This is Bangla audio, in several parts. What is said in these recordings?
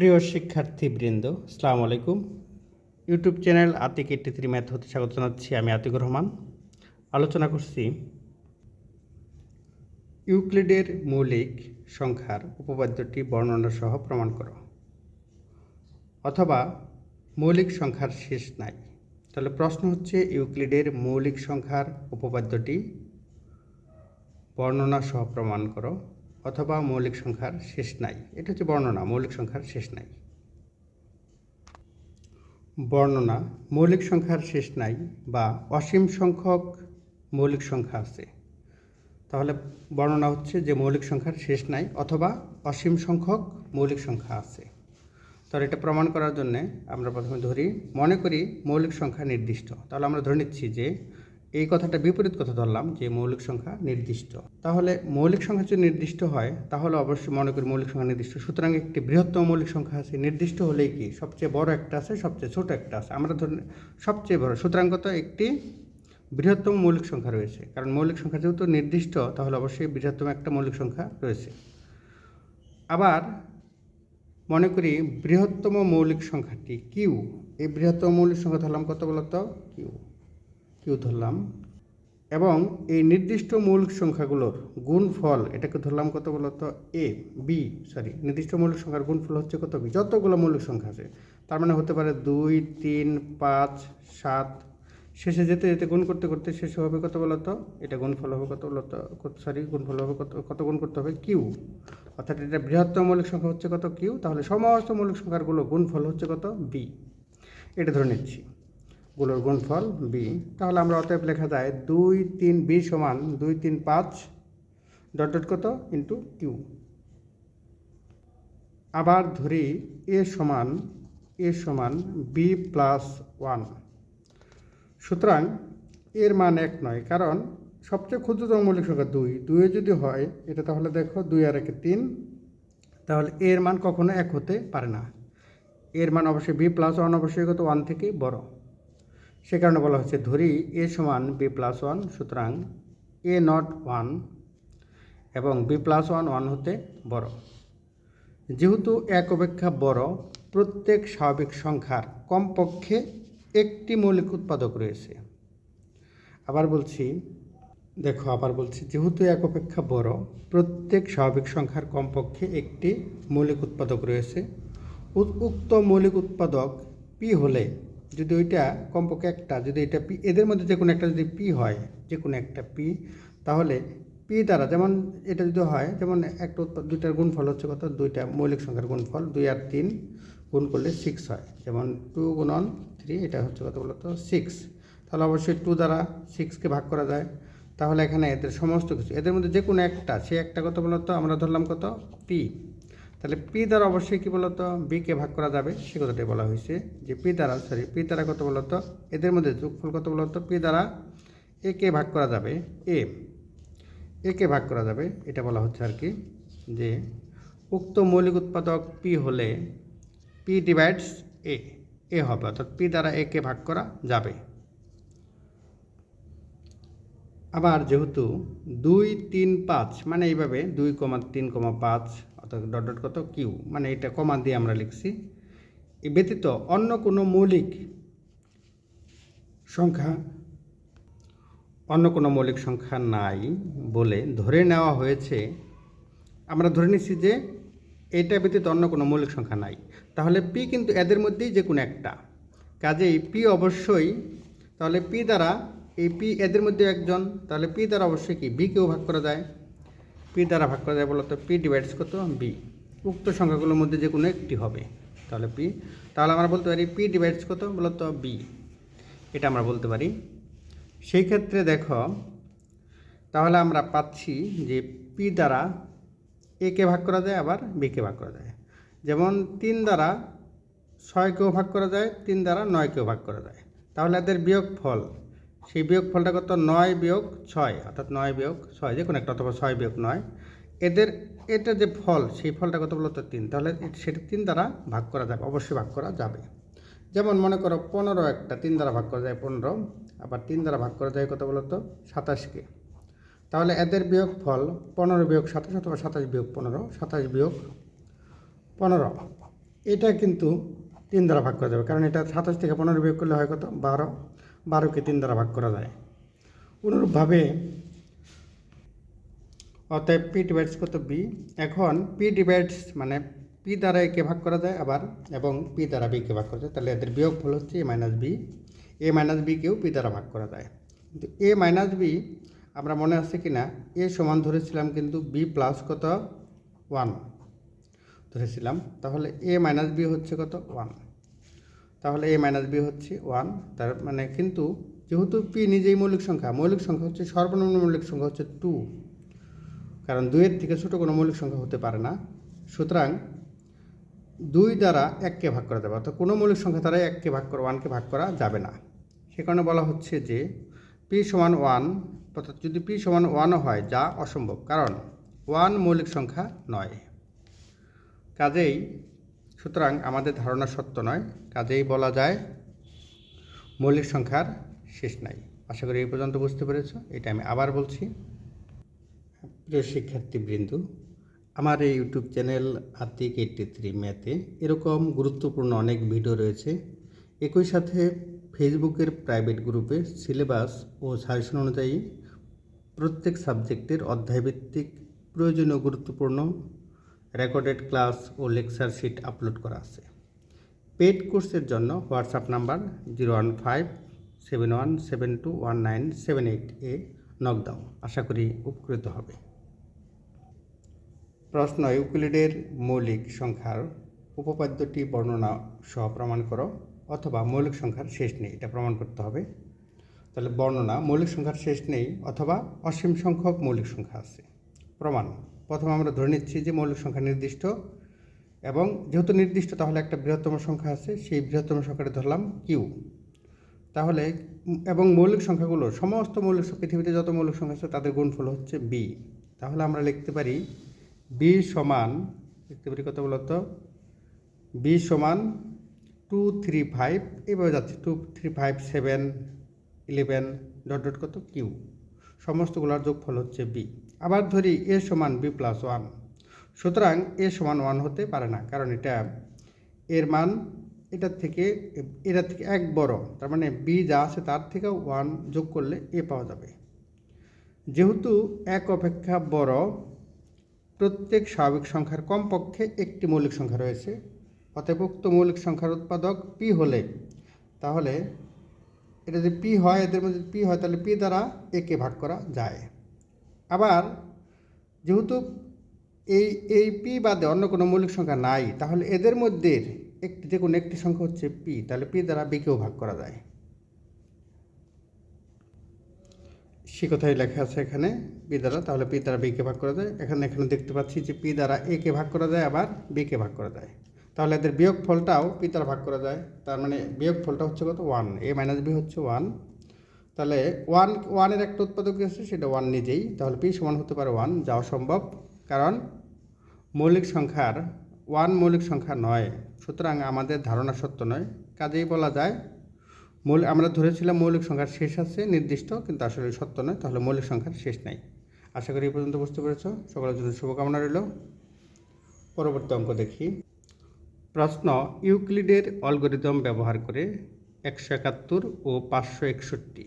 প্রিয় শিক্ষার্থীবৃন্দ, আসসালামু আলাইকুম। YouTube channel Atik eighty three math হতে স্বাগত জানাচ্ছি, আমি আতিকুর রহমান। আলোচনা করছি ইউক্লিডের মৌলিক সংখ্যার উপপাদ্যটি বর্ণনা সহ প্রমাণ করো। অথবা মৌলিক সংখ্যার শেষ নাই। তাহলে প্রশ্ন হচ্ছে, ইউক্লিডের মৌলিক সংখ্যার উপপাদ্যটি বর্ণনা সহ প্রমাণ করো। অথবা মৌলিক সংখ্যার শেষ নাই। এটা হচ্ছে বর্ণনা, মৌলিক সংখ্যার শেষ নাই। বর্ণনা, মৌলিক সংখ্যার শেষ নাই বা অসীম সংখ্যক মৌলিক সংখ্যা আছে। তাহলে বর্ণনা হচ্ছে যে মৌলিক সংখ্যার শেষ নাই অথবা অসীম সংখ্যক মৌলিক সংখ্যা আছে। তাহলে এটা প্রমাণ করার জন্য আমরা প্রথমে ধরি, মনে করি মৌলিক সংখ্যা নির্দিষ্ট। তাহলে আমরা ধরে নিচ্ছি যে এই কথাটা বিপরীত কথা ধরলাম যে মৌলিক সংখ্যা নির্দিষ্ট। তাহলে মৌলিক সংখ্যা যদি নির্দিষ্ট হয়, তাহলে অবশ্যই মনে করি মৌলিক সংখ্যা নির্দিষ্ট। সুতরাং একটি বৃহত্তম মৌলিক সংখ্যা আছে, নির্দিষ্ট হলেই কি? সবচেয়ে বড় একটা আছে, সবচেয়ে ছোট একটা আছে। আমরা ধরুন সবচেয়ে বড়, সুতরাং কত? একটি বৃহত্তম মৌলিক সংখ্যা রয়েছে। কারণ মৌলিক সংখ্যা যেহেতু নির্দিষ্ট, তাহলে অবশ্যই বৃহত্তম একটা মৌলিক সংখ্যা রয়েছে। আবার মনে করি বৃহত্তম মৌলিক সংখ্যাটি কিউ। এই বৃহত্তম মৌলিক সংখ্যা ধরলাম কত বলতো? কিউ। কিউ ধরলাম। এবং এই নির্দিষ্ট মৌলিক সংখ্যাগুলোর গুণফল, এটাকে ধরলাম কত বলতো এ বি সরি নির্দিষ্ট মৌলিক সংখ্যার গুণফল হচ্ছে কত? বি যতগুলো মৌলিক সংখ্যা আছে। তার মানে হতে পারে দুই, তিন, পাঁচ, সাত। শেষে যেতে যেতে গুণ করতে করতে শেষে হবে কত বলতো এটা গুণফল হবে কত বলতো সরি গুণফল হবে কত কত গুণ করতে হবে? কিউ অর্থাৎ এটা বৃহত্তম মৌলিক সংখ্যা হচ্ছে কত? কিউ তাহলে সমস্ত মৌলিক সংখ্যারগুলো গুণফল হচ্ছে কত? বি এটা ধরে নিচ্ছি। গুলোর গুণফল বি তাহলে আমরা অতএব লেখা যায় দুই তিন বি সমান দুই তিন পাঁচ ডট ডট কত? ইন্টু কিউ আবার ধরি এ সমান এ সমান বি প্লাস ওয়ান সুতরাং এর মান এক নয়, কারণ সবচেয়ে ক্ষুদ্রতম মৌলিক সংখ্যা দুই। দুয়ে যদি হয়, এটা তাহলে দেখো দুই আর একে তিন। তাহলে এর মান কখনো এক হতে পারে না। এর মান অবশ্যই বি প্লাস ওয়ান অবশ্যই কত? ওয়ান থেকে বড়। সে কারণে বলা হচ্ছে ধরি এ সমান বি প্লাস ওয়ান সুতরাং এ নট ওয়ান এবং বি প্লাস ওয়ান ওয়ান হতে বড়। যেহেতু এক অপেক্ষা বড়, প্রত্যেক স্বাভাবিক সংখ্যার কমপক্ষে একটি মৌলিক উৎপাদক রয়েছে। আবার বলছি, দেখো, আবার বলছি, যেহেতু এক অপেক্ষা বড়, প্রত্যেক স্বাভাবিক সংখ্যার কমপক্ষে একটি মৌলিক উৎপাদক রয়েছে। উক্ত মৌলিক উৎপাদক পি হলে যদি ওইটা কমপক্ষে একটা, যদি এটা পি, এদের মধ্যে যে কোনো একটা যদি পি হয়, যে কোনো একটা পি, তাহলে পি দ্বারা যেমন এটা যদি হয়, যেমন একটা উৎপাদ, দুইটার গুণফল হচ্ছে কত? দুইটা মৌলিক সংখ্যার গুণফল, দুই আর তিন গুণ করলে সিক্স হয়। যেমন টু গুণ গুণন থ্রি এটা হচ্ছে কত বলতো? সিক্স তাহলে অবশ্যই টু দ্বারা সিক্সকে ভাগ করা যায়। তাহলে এখানে এদের সমস্ত কিছু, এদের মধ্যে যে কোনো একটা, সে একটা কত বলতো? আমরা ধরলাম কত? পি। তাহলে পি দ্বারা অবশ্যই কী বলতো? বিকে ভাগ করা যাবে। সে কথাটাই বলা হয়েছে যে পি দ্বারা সরি পি দ্বারা কত বলতো? এদের মধ্যে যোগফল কত বলতো? পি দ্বারা একে ভাগ করা যাবে। এ একে ভাগ করা যাবে। এটা বলা হচ্ছে আর কি যে উক্ত মৌলিক উৎপাদক পি হলে পি ডিভাইডস এ এ হবে। অর্থাৎ পি দ্বারা একে ভাগ করা যাবে। আবার যেহেতু দুই তিন পাঁচ মানে এইভাবে দুই কমা তিন কমা পাঁচ অর্থাৎ ডট ডট কত কিউ মানে এটা কমা দিয়ে আমরা লিখছি। এ ব্যতীত অন্য কোনো মৌলিক সংখ্যা, অন্য কোনো মৌলিক সংখ্যা নাই বলে ধরে নেওয়া হয়েছে। আমরা ধরে নিচ্ছি যে এটা ব্যতীত অন্য কোনো মৌলিক সংখ্যা নাই। তাহলে পি কিন্তু এদের মধ্যেই যে কোনো একটা। কাজেই পি অবশ্যই, তাহলে পি দ্বারা এই পি এদের মধ্যে একজন, তাহলে পি দ্বারা অবশ্যই কি? বিকেও ভাগ করা যায়। পি দ্বারা ভাগ করা যায় বলতো পি ডিভাইডস কত বি উক্ত সংখ্যাগুলোর মধ্যে যে কোনো একটি হবে। তাহলে পি তাহলে আমরা বলতে পারি পি ডিভাইডস কত বলতো বি এটা আমরা বলতে পারি। সেই ক্ষেত্রে দেখো, তাহলে আমরা পাচ্ছি যে পি দ্বারা একে ভাগ করা যায়, আবার বিকে ভাগ করা যায়। যেমন তিন দ্বারা ছয়কেও ভাগ করা যায়, তিন দ্বারা নয়কেও ভাগ করা যায়। তাহলে এদের বিয়োগ ফল সেই বিয়োগ ফলটা কত? নয় বিয়োগ ছয়, অর্থাৎ নয় বিয়োগ ছয়, যে কোনো একটা অথবা ছয় বিয়োগ নয়। এদের, এটা যে ফল, সেই ফলটা কত বলতো? তিন। তাহলে সেটা তিন দ্বারা ভাগ করা যাবে, অবশ্যই ভাগ করা যাবে। যেমন মনে করো পনেরো একটা, তিন দ্বারা ভাগ করা যায় পনেরো, আবার তিন দ্বারা ভাগ করা যায় কত বলতো? সাতাশকে। তাহলে এদের বিয়োগ ফল পনেরো বিয়োগ সাতাশ অথবা সাতাশ বিয়োগ পনেরো, সাতাশ বিয়োগ পনেরো। এটা কিন্তু তিন দ্বারা ভাগ করা যাবে, কারণ এটা সাতাশ থেকে পনেরো বিয়োগ করলে হয় কত? বারো। বারোকে তিন দ্বারা ভাগ করা যায়। অনুরূপভাবে অতএব পি ডিভাইডস কত বি এখন পি ডিভাইডস মানে পি দ্বারা একে ভাগ করা যায় আবার, এবং পি দ্বারা বিকে ভাগ করা যায়। তাহলে এদের বিয়োগ ফল হচ্ছে A minus B A minus বিকেও P দ্বারা ভাগ করা যায়। কিন্তু এ মাইনাস বি আমরা মনে আছে কি না এ সমান ধরেছিলাম কিন্তু বি প্লাস কত? ওয়ান ধরেছিলাম। তাহলে এ মাইনাস বি হচ্ছে কত? ওয়ান তাহলে এ মাইনাস বি হচ্ছে ওয়ান তার মানে কিন্তু যেহেতু পি নিজেই মৌলিক সংখ্যা মৌলিক সংখ্যা হচ্ছে সর্বনিম্ন মৌলিক সংখ্যা হচ্ছে টু কারণ দুইয়ের থেকে ছোটো কোনো মৌলিক সংখ্যা হতে পারে না। সুতরাং দুই দ্বারা এককে ভাগ করা যাবে, অর্থাৎ কোনো মৌলিক সংখ্যা দ্বারা এককে ভাগ করা ওয়ানকে ভাগ করা যাবে না। সে কারণে বলা হচ্ছে যে পি সমান ওয়ান অর্থাৎ যদি পি সমান ওয়ানও হয়, যা অসম্ভব, কারণ ওয়ান মৌলিক সংখ্যা নয়। কাজেই সুতরাং আমাদের ধারণা সত্য নয়, কাজেই বলা যায় মৌলিক সংখ্যার শেষ নাই। আশা করি এই পর্যন্ত বুঝতে পেরেছ, এটা আমি আবার বলছি। প্রিয় শিক্ষার্থীবৃন্দ, আমার এই YouTube channel Atmik eighty three ম্যাথে এরকম গুরুত্বপূর্ণ অনেক ভিডিও রয়েছে। একই সাথে ফেসবুকের প্রাইভেট গ্রুপে সিলেবাস ও সাজেশন অনুযায়ী প্রত্যেক সাবজেক্টের অধ্যায়ভিত্তিক প্রয়োজনীয় গুরুত্বপূর্ণ রেকর্ডেড ক্লাস ও লেকচার শিট আপলোড করা আছে। পেড কোর্সের জন্য WhatsApp number zero one five, seven one, seven two, one nine, seven eight এ নক দাও। আশা করি উপকৃত হবে। প্রশ্ন, ইউক্লিডের মৌলিক সংখ্যার উপপাদ্যটি বর্ণনা সহ প্রমাণ করো, অথবা মৌলিক সংখ্যার শেষ নেই, এটা প্রমাণ করতে হবে। তাহলে বর্ণনা, মৌলিক সংখ্যার শেষ নেই, অথবা অসীম সংখ্যক মৌলিক সংখ্যা আছে। প্রমাণ। প্রথমে আমরা ধরে নিচ্ছি যে মৌলিক সংখ্যা নির্দিষ্ট এবং যেহেতু নির্দিষ্ট, তাহলে একটা বৃহত্তম সংখ্যা আছে, সেই বৃহত্তম সংখ্যাটা ধরলাম কিউ তাহলে, এবং মৌলিক সংখ্যাগুলো, সমস্ত মৌলিক পৃথিবীতে যত মৌলিক সংখ্যা আছে, তাদের গুণফল হচ্ছে বি তাহলে আমরা লিখতে পারি বি সমান, লিখতে পারি কত বলতো বি সমান টু থ্রি ফাইভ এইভাবে যাচ্ছে two three five seven eleven dot dot কত? কিউ সমস্তগুলোর যোগফল হচ্ছে বি আবার ধরি এ সমান বি প্লাস ওয়ান সুতরাং এ সমান ওয়ান হতে পারে না, কারণ এটা এর মান এটার থেকে এটার থেকে এক বড়। তার মানে বি যা আছে তার থেকে ওয়ান যোগ করলে এ পাওয়া যাবে। যেহেতু এক অপেক্ষা বড়, প্রত্যেক স্বাভাবিক সংখ্যার কমপক্ষে একটি মৌলিক সংখ্যা রয়েছে। অতএব উক্ত মৌলিক সংখ্যার উৎপাদক পি হলে, তাহলে এটা যদি পি হয়, এদের মধ্যে পি হয়, তাহলে পি দ্বারা একে ভাগ করা যায়। আবার যেহেতু এই এই পি বাদে অন্য কোনো মৌলিক সংখ্যা নাই, তাহলে এদের মধ্যে একটি, যে কোনো একটি সংখ্যা হচ্ছে পি, তাহলে পি দ্বারা বিকেও ভাগ করা যায়। সে কথাই লেখা আছে এখানে, পি দ্বারা, তাহলে পি দ্বারা বিকে ভাগ করা যায়। এখানে এখানে দেখতে পাচ্ছি যে পি দ্বারা এ কে ভাগ করা যায়, আবার বিকে ভাগ করা যায়। তাহলে এদের বিয়োগ ফলটাও পি দ্বারা ভাগ করা যায়। তার মানে বিয়োগ ফলটা হচ্ছে কত? ওয়ান এ মাইনাস বি হচ্ছে ওয়ান তাহলে ওয়ান ওয়ানের একটা উৎপাদক আছে? সেটা ওয়ান নিজেই। তাহলে পি সমান হতে পারে ওয়ান যা অসম্ভব। কারণ মৌলিক সংখ্যার ওয়ান মৌলিক সংখ্যা নয়। সুতরাং আমাদের ধারণা সত্য নয়। কাজেই বলা যায়, মৌল আমরা ধরেছিলাম মৌলিক সংখ্যার শেষ আছে, নির্দিষ্ট, কিন্তু আসলে সত্য নয়। তাহলে মৌলিক সংখ্যার শেষ নাই। আশা করি এই পর্যন্ত বুঝতে পেরেছ। সকলের জন্য শুভকামনা রইল। পরবর্তী অঙ্ক দেখি। প্রশ্ন, ইউক্লিডের অ্যালগরিদম ব্যবহার করে একশো একাত্তর ও পাঁচশো একষট্টি,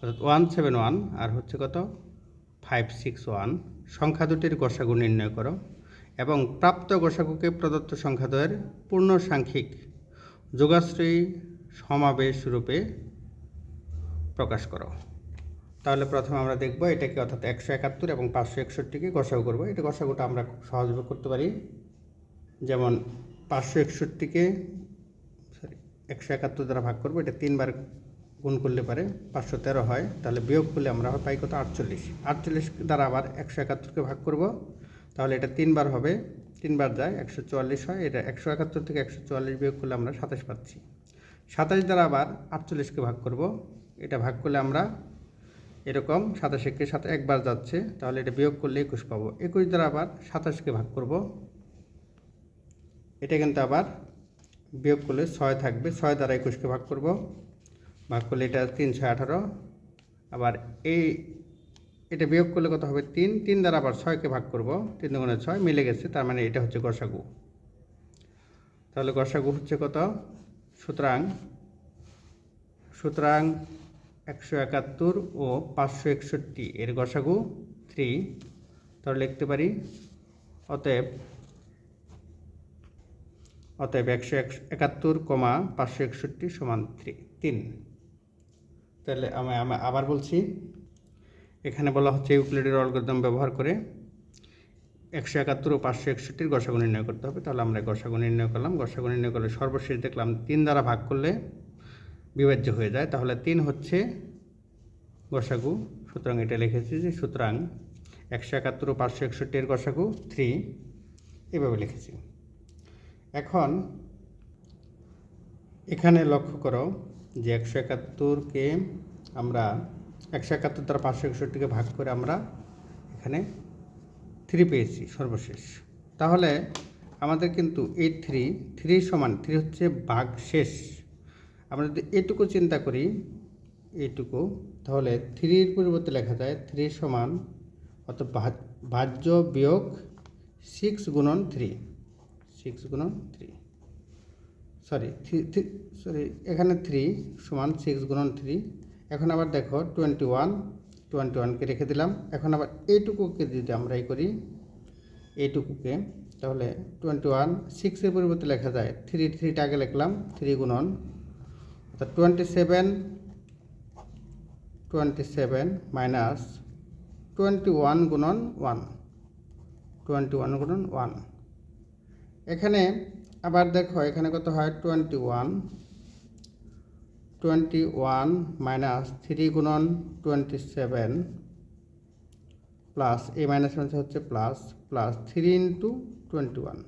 অর্থাৎ ওয়ান সেভেন ওয়ান আর হচ্ছে কত? ফাইভ সিক্স ওয়ান সংখ্যা দুটির গসাগু নির্ণয় করো এবং প্রাপ্ত গসাগুকে প্রদত্ত সংখ্যাদ্বয়ের পূর্ণ সাংখ্যিক যোগাশ্রয়ী সমাবেশ রূপে প্রকাশ করো। তাহলে প্রথমে আমরা দেখব এটাকে অর্থাৎ একশো একাত্তর এবং পাঁচশো একষট্টিকে গসাগু করব। এটা গসাগুটা আমরা খুব সহজভাবে করতে পারি। যেমন পাঁচশো একষট্টিকে সরি একশো একাত্তর দ্বারা ভাগ করব, এটা তিনবার গুণ করলে পারে পাঁচশো তেরো হয়, তাহলে বিয়োগ করলে আমরা পাই কত? আটচল্লিশ। আটচল্লিশ দ্বারা আবার একশো একাত্তরকে ভাগ করব, তাহলে এটা তিনবার হবে, তিনবার যায় একশো চুয়াল্লিশ হয়, এটা একশো একাত্তর থেকে একশো চুয়াল্লিশ বিয়োগ করলে আমরা সাতাশ পাচ্ছি। সাতাশ দ্বারা আবার আটচল্লিশকে ভাগ করব, এটা ভাগ করলে আমরা এরকম সাতাশকে সাথে একবার যাচ্ছে, তাহলে এটা বিয়োগ করলে একুশ পাবো। একুশ দ্বারা আবার সাতাশকে ভাগ করব এটা কিন্তু আবার বিয়োগ করলে ছয় থাকবে। ছয় দ্বারা একুশকে ভাগ করব। ভাগ করলে এটা তিনশো আঠারো। আবার এই এটা বিয়োগ করলে কত হবে? তিন। তিন দ্বারা আবার ছয়কে ভাগ করব। তিন দুগুণে ছয় মিলে গেছে, তার মানে এটা হচ্ছে গসাগু। তাহলে গসাগু হচ্ছে কত? সুতরাং সুতরাং একশো একাত্তর ও পাঁচশো একষট্টি, এর গসাগু থ্রি তাহলে লিখতে পারি, অতএব অতএব একশো একশ- একাত্তর কমা পাঁচশো একষট্টি সমান থ্রি, তিন। তাহলে আমি আবার বলছি, এখানে বলা হচ্ছে ইউক্লিডের অ্যালগরিদম ব্যবহার করে একশো একাত্তর ও পাঁচশো একষট্টির গসাগু নির্ণয় করতে হবে। তাহলে আমরা গসাগু নির্ণয় করলাম। গসাগু নির্ণয় করলে সর্বশেষ দেখলাম তিন দ্বারা ভাগ করলে বিভাজ্য হয়ে যায়। তাহলে তিন হচ্ছে গসাগু। সুতরাং এটা লিখেছি যে সুতরাং একশো একাত্তর ও পাঁচশো একষট্টির গসাগু থ্রি, এভাবে লিখেছি। এখন এখানে লক্ষ্য করো যে একশো একাত্তরকে আমরা একশো একাত্তর দ্বারা পাঁচশো একষট্টিকে ভাগ করে আমরা এখানে থ্রি পেয়েছি সর্বশেষ। তাহলে আমাদের কিন্তু এই থ্রি থ্রি সমান থ্রি হচ্ছে ভাগ শেষ আমরা যদি এটুকু চিন্তা করি এইটুকু তাহলে থ্রির পরিবর্তে লেখা যায় থ্রি সমান ভাজ- ভাজ্য বিয়োগ সিক্স গুণন থ্রি সিক্স গুণন থ্রি সরি থ্রি সরি এখানে থ্রি সমান সিক্স গুণন থ্রি এখন আবার দেখো টোয়েন্টি ওয়ান টোয়েন্টি ওয়ানকে রেখে দিলাম। এখন আবার এইটুকুকে যদি আমরা এই করি এইটুকুকে তাহলে টোয়েন্টি ওয়ান সিক্সের পরিবর্তে লেখা যায় থ্রি থ্রিটা আগে লিখলাম থ্রি গুণন, অর্থাৎ twenty seven twenty seven minus twenty one গুণন ওয়ান টোয়েন্টি ওয়ান গুণন ওয়ান এখানে আবার দেখো, এখানে কত হয়? Twenty one twenty one minus three গুণন টোয়েন্টি সেভেন প্লাস এই মাইনাস মাইনাস হচ্ছে plus plus three into twenty one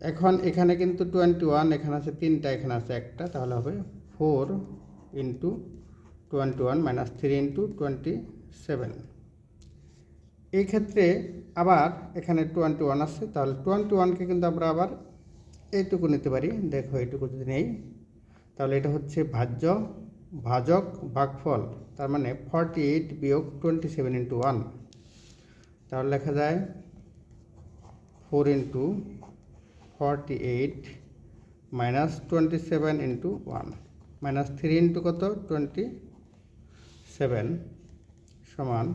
এখন এখানে কিন্তু টোয়েন্টি ওয়ান এখানে আছে তিনটা, এখানে আছে একটা, তাহলে হবে four into twenty one minus three into twenty seven এই ক্ষেত্রে আবার এখানে টোয়েন্টি ওয়ান আছে, তাহলে টোয়েন্টি ওয়ানকে কিন্তু আমরা আবার এইটুকু নিতে পারি। দেখো এইটুকু যদি নেই, তাহলে এটা হচ্ছে ভাজ্য, ভাজক ভাগফল, তার মানে ফর্টি এইট বিয়োগ টোয়েন্টি সেভেন ইন্টু ওয়ান তাহলে লেখা যায় four into forty eight minus twenty seven into one minus three into কত? টোয়েন্টি সেভেন সমান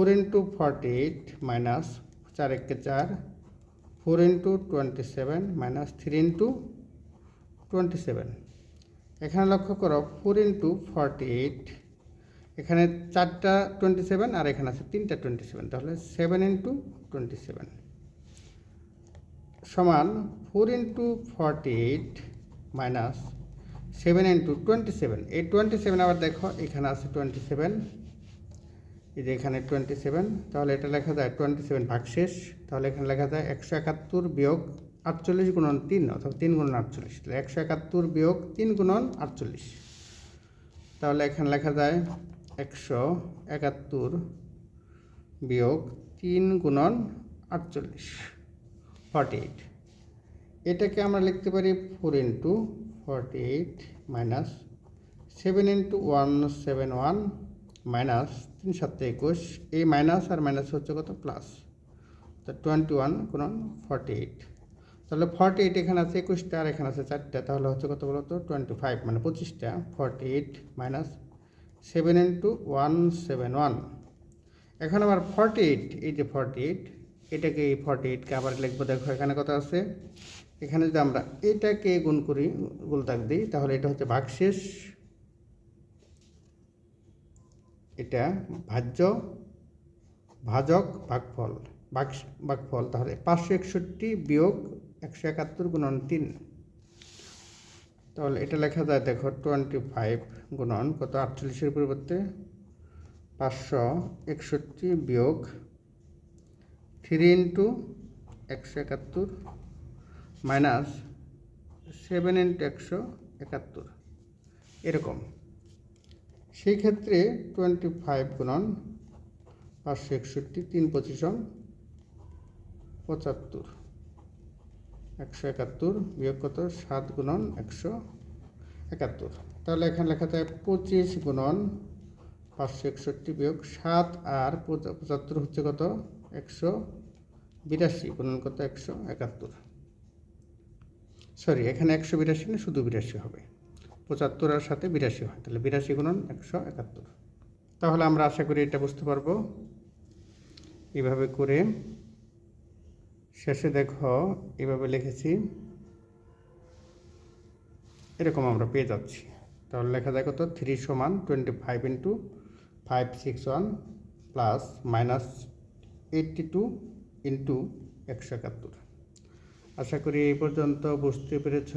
four into forty eight minus চার একে চার, four into twenty seven minus three into twenty seven. এখানে লক্ষ্য করো, ফোর ইন্টু ফর্টি এইট, এখানে চারটা টোয়েন্টি সেভেন আর এখানে আছে তিনটা টোয়েন্টি সেভেন, তাহলে সেভেন ইন্টু টোয়েন্টি সেভেন। সমান four into forty eight minus seven into twenty seven. এই টোয়েন্টি সেভেন আবার দেখো, এখানে আছে টোয়েন্টি সেভেন এই যে এখানে টোয়েন্টি সেভেন তাহলে এটা লেখা যায় টোয়েন্টি সেভেন ভাগশেষ তাহলে এখানে লেখা যায় একশো একাত্তর বিয়োগ আটচল্লিশ গুণন তিন অথবা তিন গুণন আটচল্লিশ, তাহলে একশো একাত্তর বিয়োগ তিন গুণন আটচল্লিশ। তাহলে এখানে লেখা যায় একশো একাত্তর বিয়োগ তিন গুণন আটচল্লিশ ফর্টি এইট এটাকে আমরা লিখতে পারি four into forty eight minus seven into one seven one minus তিন সাতটা একুশ। এই মাইনাস আর মাইনাস হচ্ছে কত? প্লাস। তো টোয়েন্টি ওয়ান গুণন ফর্টি এইট। তাহলে ফর্টি এইট এখানে আছে, একুশটা, আর এখানে আছে চারটা। তাহলে হচ্ছে কত বলতো টোয়েন্টি ফাইভ মানে পঁচিশটা। Forty eight minus seven into one seven one. এখন আবার ফর্টি এইট, এই যে ফর্টি এইট, এটাকে এই ফর্টি এইটকে আবার লিখব। দেখো, এখানে কত আছে? এখানে যদি আমরা এটাকে গুণ করি গুলতাক দিই, তাহলে এটা হচ্ছে ভাগশেষ। এটা ভাজ্য, ভাজক ভাগফল ভাগ ভাগফল তাহলে পাঁচশো একষট্টি বিয়োগ একশো একাত্তর গুণন তিন। তাহলে এটা লেখা যায়, দেখো টোয়েন্টি ফাইভ গুণন কত, আটচল্লিশের পরিবর্তে পাঁচশো একষট্টি বিয়োগ থ্রি ইন্টু একশো একাত্তর মাইনাস সেভেন ইন্টু একশো একাত্তর। এরকম। সেই ক্ষেত্রে টোয়েন্টি ফাইভ গুণন পাঁচশো একষট্টি, তিন পঁচিশম পঁচাত্তর। একশো একাত্তর বিয়োগ কত? সাত গুণন একশো একাত্তর। তাহলে এখানে লেখা যায় পঁচিশ গুণন পাঁচশো একষট্টি বিয়োগ সাত আর পঁচাত্তর হচ্ছে কত? একশো বিরাশি গুণন কত? একশো একাত্তর। সরি, এখানে একশো বিরাশি না, শুধু বিরাশি হবে। পঁচাত্তরের সাথে বিরাশি হয়। তাহলে বিরাশি গুণন একশো একাত্তর। তাহলে আমরা আশা করি এটা বুঝতে পারব। এভাবে করে শেষে দেখো, এভাবে লিখেছি। এরকম আমরা পেয়ে যাচ্ছি। তাহলে লেখা যায় কত? থ্রি সমান twenty five into five six one plus minus eighty two into একশো একাত্তর। আশা করি এই পর্যন্ত বুঝতে পেরেছ।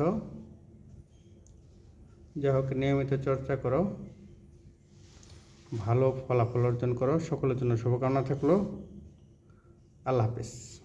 যাই হোক নিয়মিত চর্চা করো। ভালো ফলাফল অর্জন করো। সকলের জন্য শুভকামনা থাকল। আল্লাহ হাফিজ।